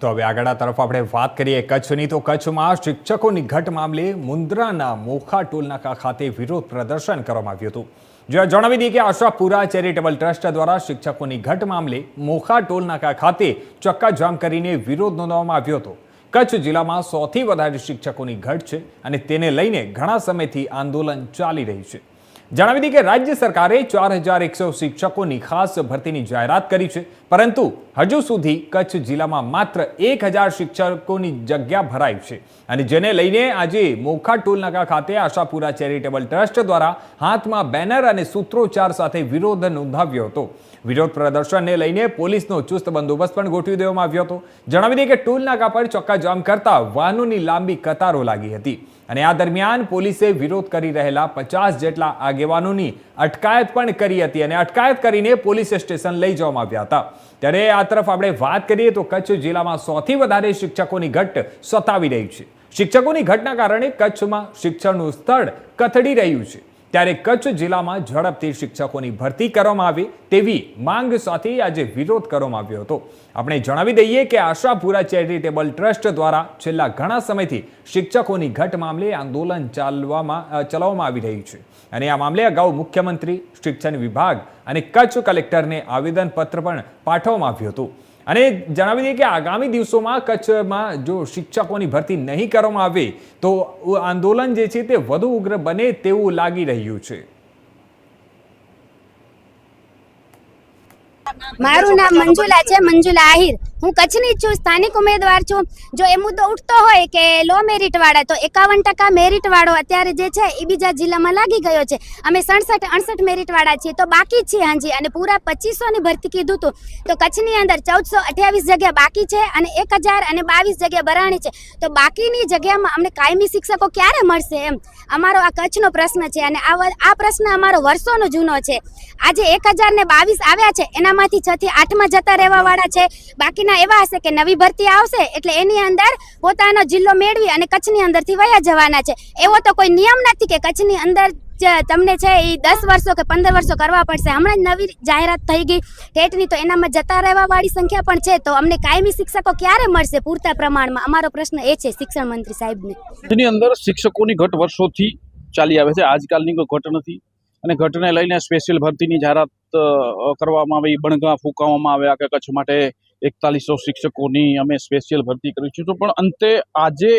તો હવે આગળ તરફ આપણે વાત કરીએ કચ્છની. તો કચ્છમાં શિક્ષકોની ઘટ મામલે મુન્દ્રાના મોખા ટોલનાકા ખાતે વિરોધ પ્રદર્શન કરવામાં આવ્યું હતું. જ્યાં જણાવી દઈએ કે આશાપુરા ચેરિટેબલ ટ્રસ્ટ દ્વારા શિક્ષકોની ઘટ મામલે મોખા ટોલનાકા ખાતે ચક્કાજામ કરીને વિરોધ નોંધવામાં આવ્યો હતો. કચ્છ જિલ્લામાં સૌથી વધારે શિક્ષકોની ઘટ છે અને તેને લઈને ઘણા સમયથી આંદોલન ચાલી રહ્યું છે. જણાવી દઈએ કે રાજ્ય સરકારે ચાર હજાર એકસો શિક્ષકોની ખાસ ભરતીની જાહેરાત કરી છે. પરંતુ હજુ સુધી કચ્છ જિલ્લામાં માત્ર એક હજાર શિક્ષકોની જગ્યા ભરાઈ છે. અને જેને લઈને આજે મોખા ટોલનાકા ખાતે આશાપુરા ચેરિટેબલ ટ્રસ્ટ દ્વારા હાથમાં બેનર અને સૂત્રોચ્ચાર સાથે વિરોધ નોંધાવ્યો હતો. વિરોધ પ્રદર્શનને લઈને પોલીસનો ચુસ્ત બંદોબસ્ત પણ ગોઠવી દેવામાં આવ્યો હતો. જણાવી દઈએ કે ટોલનાકા પર ચક્કાજામ કરતા વાહનોની લાંબી કતારો લાગી હતી. અને આ દરમિયાન પોલીસે વિરોધ કરી રહેલા પચાસ જેટલા આગેવાનોની અટકાયત પણ કરી હતી અને અટકાયત કરીને પોલીસ સ્ટેશન લઈ જવામાં આવ્યા હતા. ત્યારે આ તરફ આપણે વાત કરીએ તો કચ્છ જિલ્લામાં સૌથી વધારે શિક્ષકોની ઘટ સતાવી રહી છે. શિક્ષકોની ઘટના કારણે કચ્છમાં શિક્ષણનું સ્થળ કથળી રહ્યું છે. ત્યારે કચ્છ જિલ્લામાં ઝડપથી શિક્ષકોની ભરતી કરવામાં આવે તેવી માંગ સાથે આજે વિરોધ કરવામાં આવ્યો હતો. આપણે જણાવી દઈએ કે આશાપુરા ચેરિટેબલ ટ્રસ્ટ દ્વારા છેલ્લા ઘણા સમયથી શિક્ષકોની ઘટ મામલે આંદોલન ચાલવામાં ચલાવવામાં આવી રહ્યું છે. અને આ મામલે અગાઉ મુખ્યમંત્રી, શિક્ષણ વિભાગ અને કચ્છ કલેક્ટરને આવેદનપત્ર પણ પાઠવવામાં આવ્યું હતું. અને જણાવી દઈએ કે આગામી દિવસોમાં કચ્છમાં જો શિક્ષકોની ભરતી નહીં કરવામાં આવે, તો આંદોલન જે છે તે વધુ ઉગ્ર બને તેવું લાગી રહ્યું છે. મારું નામ મંજુલા છે, મંજુલા આહિર. હું કચ્છની જ છું, સ્થાનિક ઉમેદવાર છું. જો એ મુદ્દો ઉઠતો હોય કે લો મેરિટ વાળા તો એકાવન ટકા મેરિટ વાળો અત્યારે જે છે એ બીજા જિલ્લામાં લાગી ગયો છે. અમે સડસઠ, અડસઠ મેરિટ વાળા છીએ, તો બાકી છીએ હાજી. અને પૂરા પચીસો ની ભરતી કીધું હતું તો કચ્છની અંદર ચૌદસો અઠ્યાવીસ જગ્યા બાકી છે અને એક હજાર અને બાવીસ જગ્યા ભરાણી છે. તો બાકીની જગ્યામાં અમને કાયમી શિક્ષકો ક્યારે મળશે એમ? અમારો આ કચ્છનો પ્રશ્ન છે અને આ પ્રશ્ન અમારો વર્ષોનો જૂનો છે. આજે એક હજાર ને બાવીસ આવ્યા છે, એનામાંથી છ થી આઠમાં જતા રહેવા વાળા છે બાકીના એવા હશે કે નવી ભરતી આવશે એટલે એની અંદર પોતાનો જિલ્લો મેળવી અને કચ્છની અંદરથી વયા જવાના છે. એવો તો કોઈ નિયમ નથી કે કચ્છની અંદર તમને છે એ દસ વર્ષો કે પંદર વર્ષો કરવા પડશે. હમણાં જ નવી જાહેરાત થઈ ગઈ. ટેટની તો એનામાં જતા રહેવા વાળી સંખ્યા પણ છે. તો અમને કાયમી શિક્ષકો ક્યારે મળશે પૂરતા પ્રમાણમાં? અમારો પ્રશ્ન એ છે શિક્ષણ મંત્રી સાહેબને. એની અંદર શિક્ષકોની ઘટ વર્ષોથી ચાલી આવે છે. આજકાલની કોઈ ઘટ નથી. અને ઘટને લઈને સ્પેશિયલ ભરતીની જાહેરાત કરવામાં આવી બણગા ફૂંકાવવામાં આવ્યા કે કચ્છ માટે એકતાલીસો શિક્ષકોની અમે સ્પેશિયલ ભરતી કરી છે. પણ અંતે આજે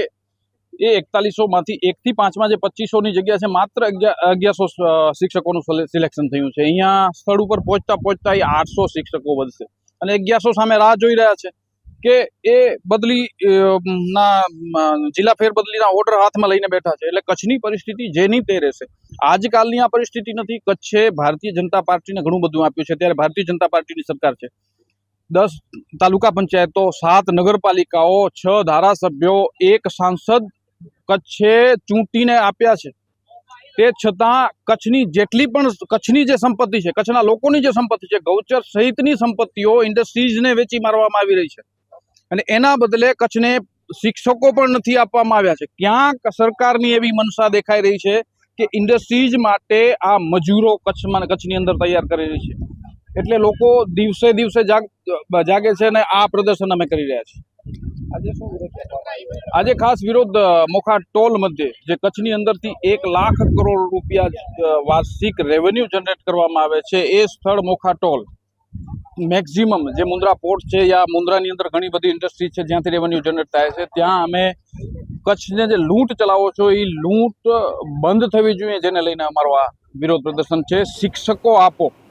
એ એકતાલીસોમાંથી એકથી પાંચમાં જે પચીસોની જગ્યા છે, માત્ર અગિયાર અગિયારસો શિક્ષકોનું સિલેક્શન થયું છે. અહીંયા સ્થળ ઉપર પહોંચતા પહોંચતા એ આઠસો શિક્ષકો વધશે. અને અગિયારસો સામે રાહ જોઈ રહ્યા છે કે એ બદલી ના જિલ્લા ફેરબદલીના ઓર્ડર હાથમાં લઈને બેઠા છે. એટલે કચ્છની પરિસ્થિતિ જેની તે રહેશે. આજકાલની આ પરિસ્થિતિ નથી. કચ્છે ભારતીય જનતા પાર્ટીને ઘણું બધું આપ્યું છે. ત્યારે ભારતીય જનતા પાર્ટીની સરકાર છે. દસ તાલુકા પંચાયતો, સાત નગરપાલિકાઓ, છ ધારાસભ્યો, એક સાંસદ કચ્છે ચૂંટીને આપ્યા છે. તે છતાં કચ્છની જેટલી પણ કચ્છની જે સંપત્તિ છે, કચ્છના લોકોની જે સંપત્તિ છે, ગૌચર સહિતની સંપત્તિઓ ઇન્ડસ્ટ્રીઝને વેચી મારવામાં આવી રહી છે. અને એના બદલે કચ્છને શિક્ષકો પણ નથી આપવામાં આવ્યા છે. ક્યાંક સરકારની એવી મનસા દેખાઈ રહી છે કે ઇન્ડસ્ટ્રીઝ માટે આ મજૂરો કચ્છમાં, કચ્છની અંદર તૈયાર કરી રહી છે. એટલે લોકો દિવસે દિવસે જાગ છે અને આ પ્રદર્શન અમે કરી રહ્યા છીએ? આજે ખાસ વિરોધ મોખા ટોલ મધ્યે જે કચ્છની અંદરથી એક લાખ કરોડ રૂપિયા વાર્ષિક રેવન્યુ જનરેટ કરવામાં આવે છે એ સ્થળ મોખા ટોલ. મેક્ઝિમમ જે મુન્દ્રા પોર્ટ છે યા મુન્દ્રાની અંદર ઘણી બધી ઇન્ડસ્ટ્રી છે જ્યાંથી રેવન્યુ જનરેટ થાય છે ત્યાં અમે કચ્છને જે લૂંટ ચલાવો છો એ લૂંટ બંધ થવી જોઈએ જેને લઈને અમારો આ વિરોધ પ્રદર્શન છે. શિક્ષકો આપો.